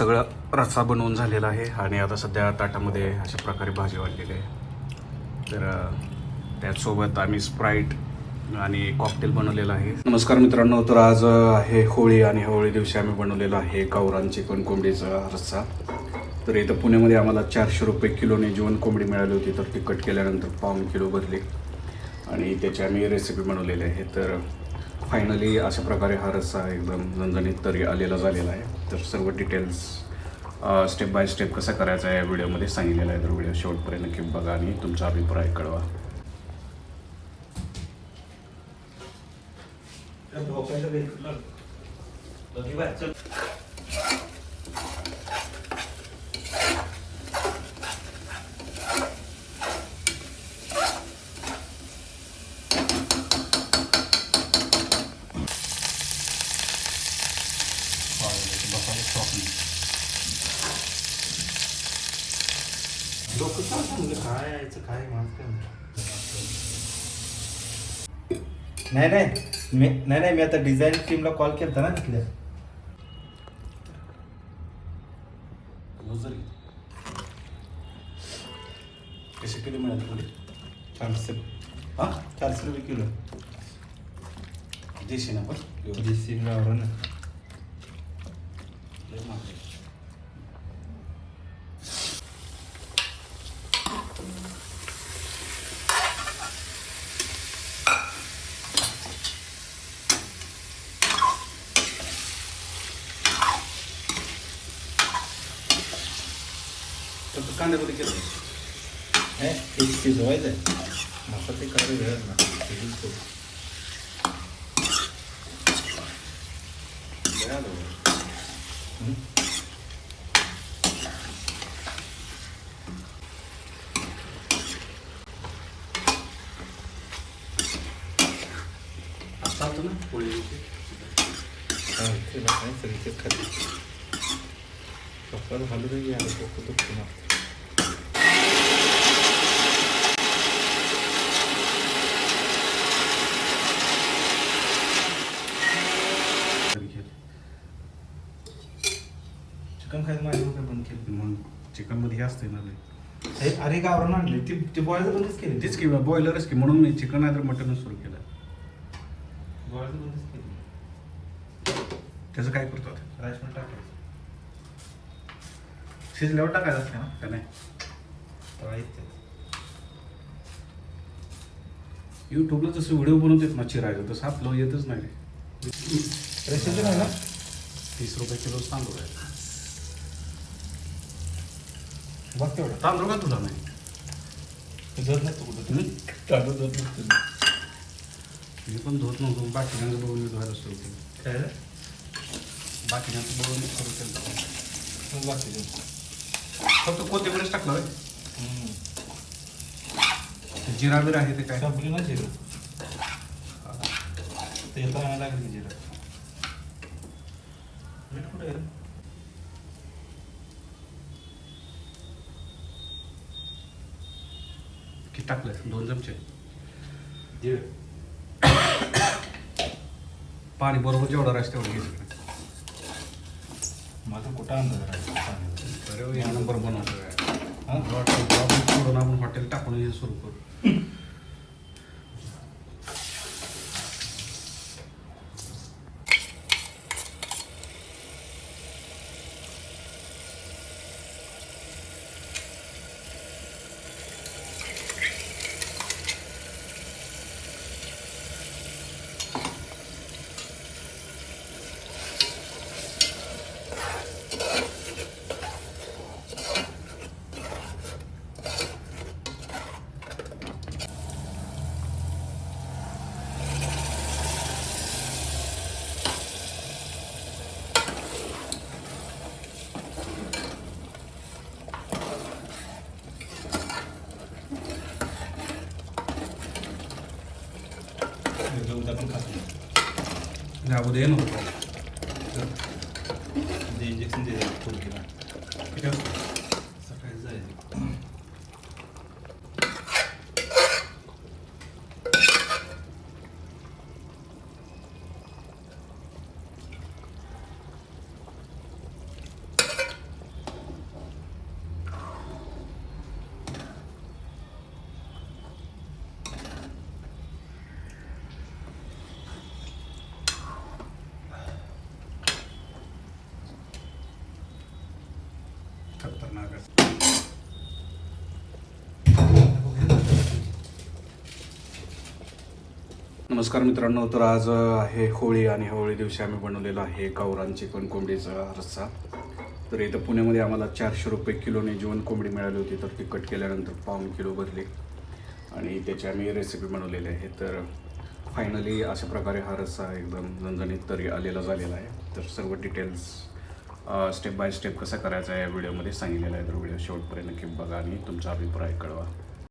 सगळं रस्सा बनवून झालेला आहे आणि आता सध्या ताटामध्ये अशा प्रकारे भाजी वाढलेली आहे. तर त्याचसोबत आम्ही स्प्राईट आणि कॉकटेल बनवलेला आहे. नमस्कार मित्रांनो तर आज आहे होळी आणि होळी दिवशी आम्ही बनवलेलं आहे गावरान चिकन कोंबडीचा रस्सा. तर इथं पुण्यामध्ये आम्हाला चारशे रुपये किलोने जीवन कोंबडी मिळाली होती तर ती कट केल्यानंतर पाऊन किलो भरली. आणि त्याची आम्ही रेसिपी बनवलेली आहे. तर फायनली अशा प्रकारे हा रस्सा एकदम झणझणीत तरी आलेला झालेला आहे. तर सर्व डिटेल्स स्टेप बाय स्टेप कसा करायचा आहे या व्हिडिओमध्ये सांगितलेला आहे. तर व्हिडिओ शेवटपर्यंत नक्की बघा आणि तुमचा अभिप्राय कळवा. डोकं काय यायचं काय नाही नाही. मी नाही नाही. मी आता डिझाईन टीमला कॉल केला ना तिथल्या. कसे किलो मिळाले थोडे चारशे. हां? चारशे रुपये किलो. देशी ना पण? देशी ना लय महाग आहे. फक्त कांद्यामध्ये केलं नाही ते शिजवायचं आहे मसाला ते करायला वेळ ना शिजवून ठेव. हं? चालतं ना पोळी हा, ते नाही सगळी तेच खाली कपाल घालू दे की आलं डोकं दुखतं ना. चिकन खायचं माझ्या काय बंद केलं. मग चिकनमध्ये हे असते ना लय. हे अरे गावरान आणले. ती ते बॉयचं बंदच केले. तेच की बॉयलरच की म्हणून मी चिकन नाही तर मटनच सुरू केलं बॉयचं बंदच केले. त्याचं काय करतो आता? राईस पण टाकायचं. शिजल्यावर टाकायचं असते ना का नाही? राईस युट्यूबला जसं व्हिडिओ बनवतात ना चिरायचं तसं आपलं येतच नाही. रेसिपी नाही ना? तीस रुपये किलो तांदूळ आहे बघ तेवढं तांदूळ का तुला नाही ते धत नसतो कुठं हं? तांदूळ धत नसतो मी पण धुत नव्हतो बाकीच्यांचं बघून मी धुवायला सुरू केलं काय रे? बाकीच्यांचं बघून मी सुरू केलं मग बाकीचं. फक्त कोथिंबीरच टाकलं होय. हम्म. ते जिरा बिरा आहे ते काय संपली ना जिरं तेल तर आणायला लागेल जिरं मीठ कुठे आहे रे? किती टाकलं दोन चमचे. पाणी बरोबर जेवढं राहील तेवढं घ्यायचं माझं कुठं पाण्याचा? अरे या नंबर बनवतो हा? सोडून आपण हॉटेल टाकून सुरू करू हे उद्या पण खातो या उद्या ये नको ते नमस्कार मित्रांनो तर आज आहे होळी आणि होळी दिवशी आम्ही बनवलेला आहे गावरान चिकन कोंबडीचा रस्सा. तर इथं पुण्यामध्ये आम्हाला चारशे रुपये किलोने जीवन कोंबडी मिळाली होती तर ती कट केल्यानंतर पाऊन किलो भरली. आणि त्याची आम्ही रेसिपी बनवलेली आहे. तर फायनली अशा प्रकारे हा रस्सा एकदम झणझणीत तरी आलेला झालेला आहे. तर सर्व डिटेल्स स्टेप बाय स्टेप कसा करायचा या व्हिडिओमध्ये सांगितलेला आहे. तर व्हिडिओ शेवटपर्यंत नक्की बघा आणि तुमचा अभिप्राय कळवा.